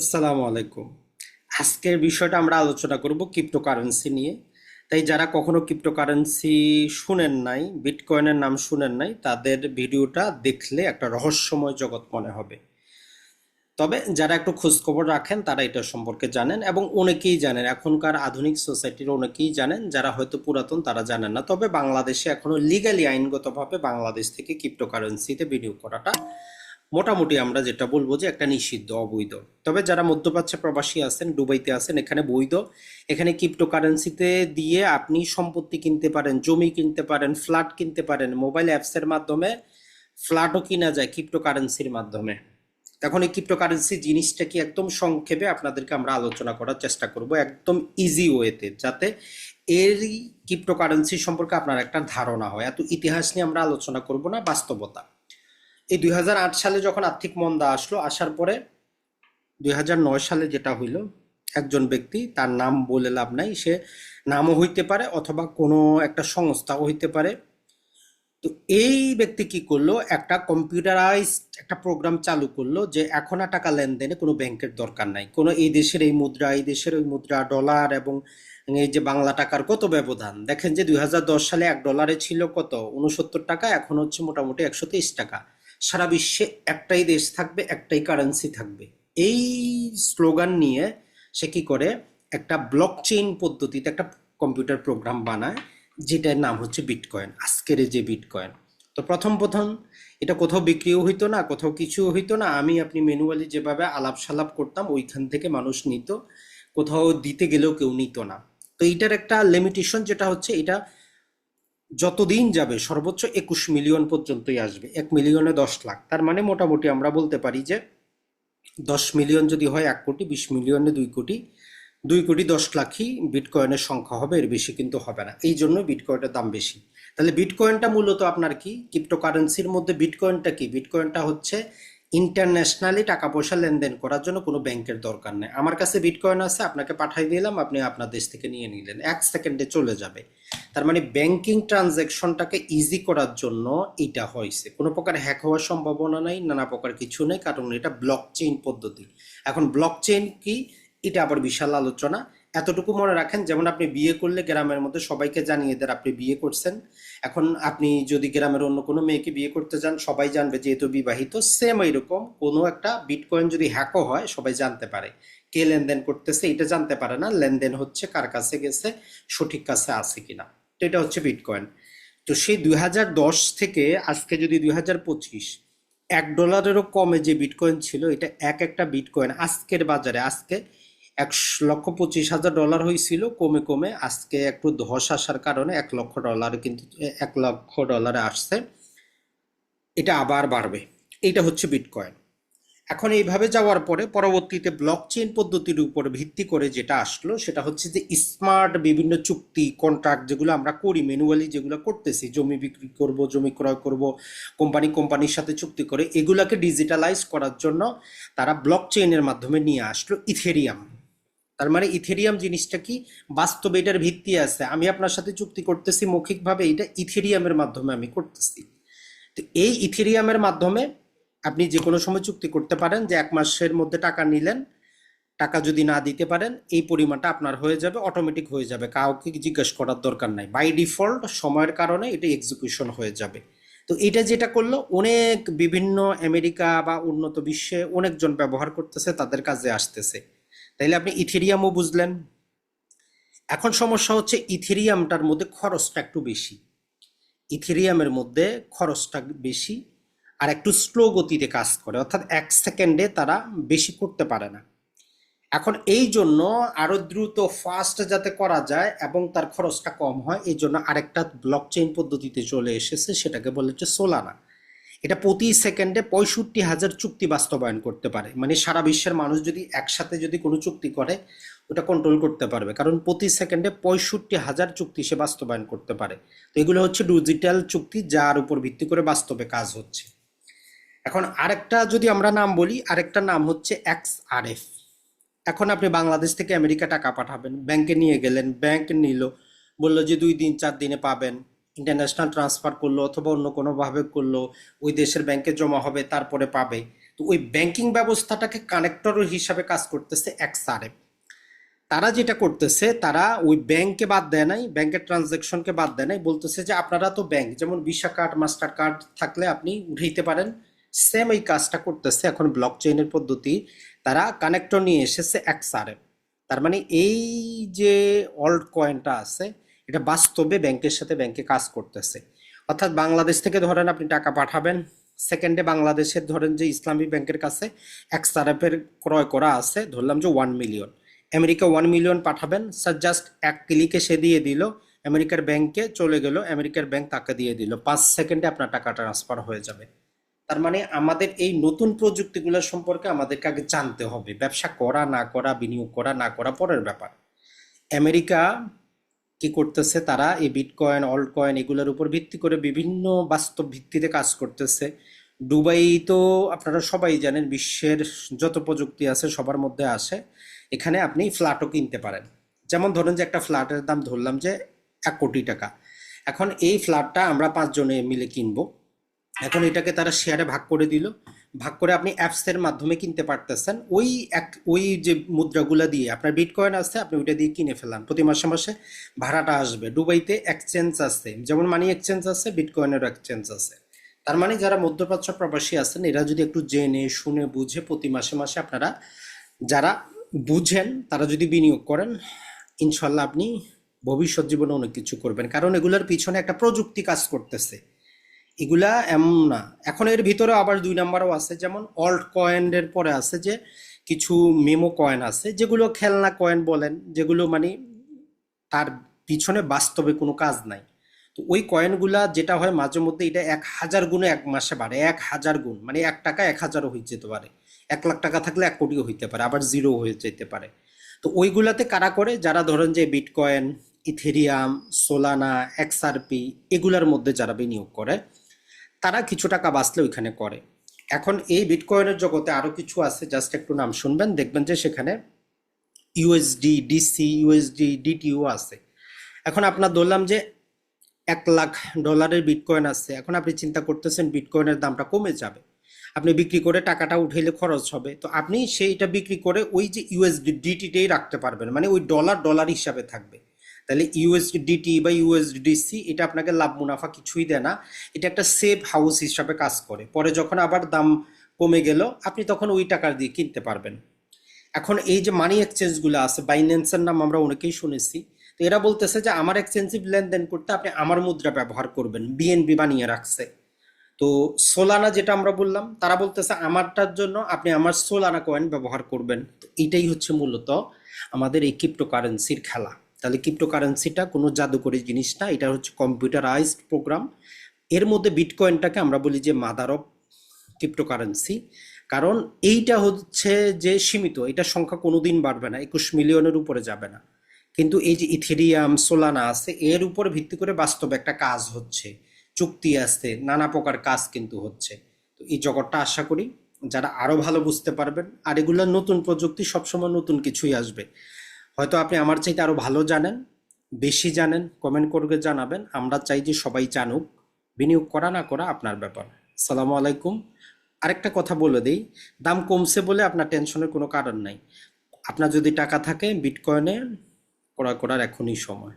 আসসালামু আলাইকুম। আজকের বিষয়টা আমরা আলোচনা করব ক্রিপ্টোকারেন্সি নিয়ে। তাই যারা কখনো ক্রিপ্টোকারেন্সি শুনেন নাই বিটকয়েনের নাম শুনেন নাই, তাদের ভিডিওটা দেখলে একটা রহস্যময় জগৎ মনে হবে। তবে যারা একটু খোঁজখবর রাখেন, তারা এটা সম্পর্কে জানেন এবং অনেকেই জানেন। এখনকার আধুনিক সোসাইটির অনেকেই জানেন, যারা হয়তো পুরাতন, তারা জানেন না। তবে বাংলাদেশে এখনও লিগালি আইনগতভাবে বাংলাদেশ থেকে ক্রিপ্টোকারেন্সিতে বিনিয়োগ করাটা মোটামুটি আমরা যেটা বলব যে একটা নিষিদ্ধ, অবৈধ। তবে যারা মধ্যপ্রাচ্যে প্রবাসী আছেন, দুবাইতে আছেন, এখানে বৈধ। এখানে ক্রিপ্টোকারেন্সিতে দিয়ে আপনি সম্পত্তি কিনতে পারেন, জমি কিনতে পারেন, ফ্ল্যাট কিনতে পারেন, মোবাইল অ্যাপসের মাধ্যমে, ফ্ল্যাটও কিনা যায় ক্রিপ্টোকারেন্সির মাধ্যমে। এখন এই ক্রিপ্টোকারেন্সি জিনিসটা কি একদম সংক্ষেপে আপনাদেরকে আমরা আলোচনা করার চেষ্টা করব একদম ইজি ওয়েতে যাতে এর ক্রিপ্টোকারেন্সি সম্পর্কে আপনার একটা ধারণা হয়। এত ইতিহাস নিয়ে আমরা আলোচনা করব না, বাস্তবতা। এই দুই হাজার আট সালে যখন আর্থিক মন্দা আসলো, আসার পরে দুই হাজার নয় সালে যেটা হইল, একজন ব্যক্তি, তার নাম বলে লাভ নাই, সে নামও হইতে পারে অথবা কোনো একটা সংস্থাও হইতে পারে। তো এই ব্যক্তি কি করল, একটা কম্পিউটারাইজড একটা প্রোগ্রাম চালু করল যে এখন আর টাকা লেনদেনে কোনো ব্যাংকের দরকার নাই। কোনো এই দেশের এই মুদ্রা, এই দেশের ওই মুদ্রা ডলার এবং এই যে বাংলা টাকার কত ব্যবধান। দেখেন যে দুই হাজার দশ সালে এক ডলারে ছিল কত? উনসত্তর টাকা, এখন হচ্ছে মোটামুটি একশো তেইশ টাকা। সারা বিশ্বে একটাই দেশ থাকবে, একটাই কারেন্সি থাকবে। এই স্লোগান নিয়ে সে কি করে? একটা ব্লক চেইন পদ্ধতিতে একটা কম্পিউটার প্রোগ্রাম বানায়, যেটার নাম হচ্ছে বিটকয়েন আজকের যে বিটকয়েন তো প্রথম প্রথম, এটা কোথাও বিক্রিও হইতো না, কোথাও কিছু হইতো না। আমি আপনি ম্যানুয়ালি যেভাবে আলাপ সালাপ করতাম, ওইখান থেকে মানুষ নিত, কোথাও দিতে গেলেও কেউ নিত না। তো এইটার একটা লিমিটেশন যেটা হচ্ছে, এটা যতদিন যাবে সর্বোচ্চ একুশ মিলিয়ন পর্যন্তই আসবে। এক মিলিয়নে দশ লাখ। তার মানে মোটামুটি আমরা বলতে পারি যে দশ মিলিয়ন যদি হয় এক কোটি, বিশ মিলিয়নে দুই কোটি দুই কোটি দশ লাখই বিটকয়েনের সংখ্যা হবে, এর বেশি কিন্তু হবে না। এই জন্য বিটকয়েনের দাম বেশি। তাহলে বিটকয়েনটা মূলত আপনার কি? ক্রিপ্টোকারেন্সির মধ্যে বিটকয়েনটা কি? বিটকয়েনটা হচ্ছে ইন্টারন্যাশনালি টাকা পয়সা লেনদেন করার জন্য কোনো ব্যাংকের দরকার নেই। আমার কাছে বিটকয়েন আছে, আপনাকে পাঠাই দিলাম, আপনি আপনার দেশ থেকে নিয়ে নিলেন। এক সেকেন্ডে চলে যাবে। তার মানে ব্যাংকিং ট্রানজ্যাকশনটাকে ইজি করার জন্য এটা হয়েছে। কোনো প্রকার হ্যাক হওয়ার সম্ভাবনা নাই, নানা প্রকার কিছু নেই, কারণ এটা ব্লক চেইন পদ্ধতি। এখন ব্লক চেইন কি? এটা আবার বিশাল আলোচনা। এতটুকু মনে রাখেন, যেমন আপনি বিয়ে করলে গ্রামের মধ্যে সবাইকে জানিয়ে দেন আপনি বিয়ে করছেন। এখন আপনি যদি গ্রামের অন্য কোনো মেয়েকে বিয়ে করতে যান, সবাই জানবে যেহেতু বিবাহিত সেম এইরকম, কোনো একটা বিটকয়েন যদি হ্যাকও হয়, সবাই জানতে পারে। কে লেনদেন করতেছে, এটা জানতে পারে না, লেনদেন হচ্ছে কার কাছে গেছে, সঠিক কাছে আছে কিনা। তো এটা হচ্ছে বিটকয়েন তো সেই দুই হাজার দশ থেকে আজকে যদি দুই এক ডলারেরও কমে যে বিটকয়েন ছিল, এটা এক একটা বিটকয়েন আজকের বাজারে, আজকে এক লক্ষ পঁচিশ হাজার ডলার হয়েছিল কমে কমে আজকে একটু ধস আসার কারণে এক লক্ষ ডলার কিন্তু, এক লক্ষ ডলারে আসছে। এটা আবার বাড়বে। এটা হচ্ছে বিটকয়েন। এখন এইভাবে যাওয়ার পরে পরবর্তীতে ব্লক চেইন পদ্ধতির উপর ভিত্তি করে যেটা আসলো, সেটা হচ্ছে যে স্মার্ট বিভিন্ন চুক্তি, কন্ট্রাক্ট যেগুলো আমরা করি, ম্যানুয়ালি যেগুলো করতেছি, জমি বিক্রি করব, জমি ক্রয় করব, কোম্পানি কোম্পানির সাথে চুক্তি করে, এগুলাকে ডিজিটালাইজ করার জন্য তারা ব্লক চেইনের মাধ্যমে নিয়ে আসলো ইথেরিয়াম। তার মানে ইথেরিয়াম জিনিসটা কি? বাস্তবে এটার ভিত্তি আছে। আমি আপনার সাথে চুক্তি করতেছি মৌখিকভাবে, এটা ইথেরিয়ামের মাধ্যমে আমি করতেছি। তো এই ইথেরিয়ামের মাধ্যমে আপনি যে কোনো সময় চুক্তি করতে পারেন যে এক মাসের মধ্যে টাকা নিলেন, টাকা যদি না দিতে পারেন, এই পরিমাণটা আপনার হয়ে যাবে অটোমেটিক হয়ে যাবে। কাউকে জিজ্ঞেস করার দরকার নাই। বাই ডিফল্ট সময়ের কারণে এটা এক্সিকিউশন হয়ে যাবে। তো এটা যেটা করল, অনেক বিভিন্ন আমেরিকা বা উন্নত বিশ্বে অনেকজন ব্যবহার করতেছে, তাদের কাজে আসতেছে। তাইলে আপনি ইথেরিয়ামও বুঝলেন। এখন সমস্যা হচ্ছে ইথেরিয়ামটার মধ্যে খরচটা একটু বেশি। ইথেরিয়ামের মধ্যে খরচটা বেশি আর একটু স্লো গতিতে কাজ করে, অর্থাৎ এক সেকেন্ডে তারা বেশি করতে পারে না। এখন এই জন্য আরও দ্রুত ফাস্ট যাতে করা যায় এবং তার খরচটা কম হয়, এই জন্য আরেকটা ব্লক চেইন পদ্ধতিতে চলে এসেছে, সেটাকে বলে হচ্ছে সোলানা। এটা প্রতি সেকেন্ডে পঁয়ষট্টি হাজার চুক্তি বাস্তবায়ন করতে পারে। মানে সারা বিশ্বের মানুষ যদি একসাথে যদি কোনো চুক্তি করে, ওটা কন্ট্রোল করতে পারবে। কারণ প্রতি সেকেন্ডে পঁয়ষট্টি হাজার চুক্তি সে বাস্তবায়ন করতে পারে। তো এগুলো হচ্ছে ডিজিটাল চুক্তি, যার উপর ভিত্তি করে বাস্তবে কাজ হচ্ছে। এখন আরেকটা যদি আমরা নাম বলি, আরেকটা নাম হচ্ছে এক্স আর এফ। এখন আপনি বাংলাদেশ থেকে আমেরিকা টাকা পাঠাবেন, ব্যাংকে নিয়ে গেলেন, ব্যাংক নিল, বলল যে দুই দিন, চার দিনে পাবেন। ইন্টারন্যাশনাল ট্রান্সফার করল অথবা অন্য কোনোভাবে করল, ওই দেশের ব্যাংকে জমা হবে, তারপরে পাবে। তো ওই ব্যাংকিং ব্যবস্থাটাকে কানেক্টর হিসাবে কাজ করতেছে এক্সআরএফ তারা যেটা করতেছে, তারা ওই ব্যাংকে বাদ দেয় নাই ব্যাংকের ট্রানজ্যাকশনকে বাদ দেয় নাই, বলতেছে যে আপনারা তো ব্যাংক যেমন ভিসা কার্ড মাস্টার কার্ড থাকলে আপনি উঠাইতে পারেন। সেম এই কাজটা করতেছে এখন ব্লক চেইনের পদ্ধতি। তারা কানেক্টর নিয়ে এসেছে এক্সআরএফ তার মানে এই যে অল্ড কয়েনটা আছে এটা বাস্তবে ব্যাংকের সাথে ব্যাংকে কাজ করতেছে। অর্থাৎ বাংলাদেশ থেকে ধরেন আপনি টাকা পাঠাবেন সেকেন্ডে বাংলাদেশের ধরেন যে ইসলামী ব্যাংকের কাছে এক এক্সআরএফের ক্রয় করা আছে, ধরলাম যে one million America one million পাঠাবেন স্যার জাস্ট এক ক্লিকে সে দিয়ে দিল, আমেরিকার ব্যাংকে চলে গেল, আমেরিকার ব্যাংক তাকে দিয়ে দিল। পাঁচ সেকেন্ডে আপনার টাকা ট্রান্সফার হয়ে যাবে। তার মানে আমাদের এই নতুন প্রযুক্তিগুলো সম্পর্কে আমাদেরকে আগে জানতে হবে। ব্যবসা করা, না করা, বিনিয়োগ করা, না করা, পরের ব্যাপার। আমেরিকা কি করতেছে তারা? এই বিটকয়েন অল্ট কয়েন এগুলোর উপর ভিত্তি করে বিভিন্ন বাস্তব ভিত্তিতে কাজ করতেছে। দুবাই তো আপনারা সবাই জানেন বিশ্বের যত প্রযুক্তি আছে সবার মধ্যে আসে। এখানে আপনি ফ্ল্যাটও কিনতে পারেন। যেমন ধরেন যে একটা ফ্ল্যাটের দাম ধরলাম যে এক কোটি টাকা। এখন এই ফ্ল্যাটটা আমরা পাঁচজনে মিলে কিনবো। এখন এটাকে তারা শেয়ারে ভাগ করে দিল। ভাগ করে আপনি অ্যাপসের মাধ্যমে কিনতে পারতেছেন। ওই এক, ওই যে মুদ্রাগুলা দিয়ে আপনার বিটকয়েন আছে, আপনি ওইটা দিয়ে কিনে ফেলান প্রতি মাসে মাসে ভাড়াটা আসবে। দুবাইতে এক্সচেঞ্জ আছে। যেমন মানি এক্সচেঞ্জ আছে বিটকয়েনেরও এক্সচেঞ্জ আছে। তার মানে যারা মধ্যপ্রাচ্য প্রবাসী আছেন, এরা যদি একটু জেনে, শুনে, বুঝে প্রতি মাসে মাসে আপনারা যারা বুঝেন, তারা যদি বিনিয়োগ করেন ইনশাল্লাহ আপনি ভবিষ্যৎ জীবনে অনেক কিছু করবেন। কারণ এগুলোর পিছনে একটা প্রযুক্তি কাজ করতেছে। এগুলা এমন না। এখন এর ভিতরে আবার দুই নাম্বারও আছে, যেমন অল্ট কয়েনের পরে আছে যে কিছু মেমো কয়েন আছে, যেগুলো খেলনা কয়েন বলেন, যেগুলো মানে তার পিছনে বাস্তবে কোনো কাজ নাই। তো ওই কয়েনগুলা যেটা হয় মাঝে মধ্যে এটা এক হাজার গুণে এক মাসে বাড়ে, এক হাজার গুণ মানে এক টাকা এক হাজারও হয়ে যেতে পারে। এক লাখ টাকা থাকলে এক কোটিও হইতে পারে, আবার জিরো হয়ে যেতে পারে। তো ওইগুলাতে কারা করে? যারা ধরেন যে বিটকয়েন ইথেরিয়াম সোলানা এক্সআরপি এগুলার মধ্যে যারা বিনিয়োগ করে তারা কিছু টাকা বাঁচলে ওইখানে করে। এখন এই বিটকয়েনের জগতে আরও কিছু আছে, জাস্ট একটু নাম শুনবেন, দেখবেন যে সেখানে ইউএসডি ডিসি ইউএসডি ডিটিও আছে। এখন আপনার ধরলাম যে এক লাখ ডলারের বিটকয়েন আছে, এখন আপনি চিন্তা করতেছেন বিটকয়েনের দামটা কমে যাবে। আপনি বিক্রি করে টাকাটা উঠাইলে খরচ হবে, তো আপনি সেইটা বিক্রি করে ওই যে ইউএসডি ডিটিটাই রাখতে পারবেন মানে ওই ডলার ডলার হিসাবে থাকবে। তাহলে ইউএসডিটি বা ইউএসডিসি এটা আপনাকে লাভ মুনাফা কিছুই দেয় না। এটা একটা সেফ হাউস হিসাবে কাজ করে। পরে যখন আবার দাম কমে গেল, আপনি তখন ওই টাকা দিয়ে কিনতে পারবেন। এখন এই যে মানি এক্সচেঞ্জগুলো আছে বাইন্যান্সের নাম আমরা অনেকেই শুনেছি। তো এরা বলতেছে যে আমার এক্সচেঞ্জিভ লেনদেন করতে আপনি আমার মুদ্রা ব্যবহার করবেন বিএনবি বানিয়ে রাখছে। তো সোলানা যেটা আমরা বললাম, তারা বলতেছে আমারটার জন্য আপনি আমার সোলানা কয়েন ব্যবহার করবেন। তো এটাই হচ্ছে মূলত আমাদের এই ক্রিপ্টোকারেন্সির খেলা। তাহলে ক্রিপ্টোকারেন্সিটা কোনো জাদুকরি জিনিস না এটা হচ্ছে কম্পিউটারাইজড প্রোগ্রাম এর মধ্যে বিটকয়েনটাকে আমরা বলি যে মাদার অফ ক্রিপ্টোকারেন্সি কারণ এইটা হচ্ছে যে সীমিত এটার সংখ্যা কোনোদিন বাড়বে না, একুশ মিলিয়নের উপরে যাবে না। কিন্তু এই যে ইথেরিয়াম, সোলানা আছে, এর উপর ভিত্তি করে বাস্তবে একটা কাজ হচ্ছে, চুক্তি আছে, নানা প্রকার কাজ কিন্তু হচ্ছে। তো এই জগৎটা আশা করি যারা আরও ভালো বুঝতে পারবেন, আর এগুলো নতুন প্রযুক্তি সবসময় নতুন কিছুই আসবে। হয়তো আপনি আমার চাইতে আরও ভালো জানেন, বেশি জানেন কমেন্ট করে জানাবেন। আমরা চাই যে সবাই জানুক, বিনিয়োগ করা না করা আপনার ব্যাপার। সালামু আলাইকুম। আরেকটা কথা বলে দিই, দাম কমছে বলে আপনার টেনশনের কোনো কারণ নাই। আপনার যদি টাকা থাকে বিটকয়েনে ক্রয় করার এখনই সময়।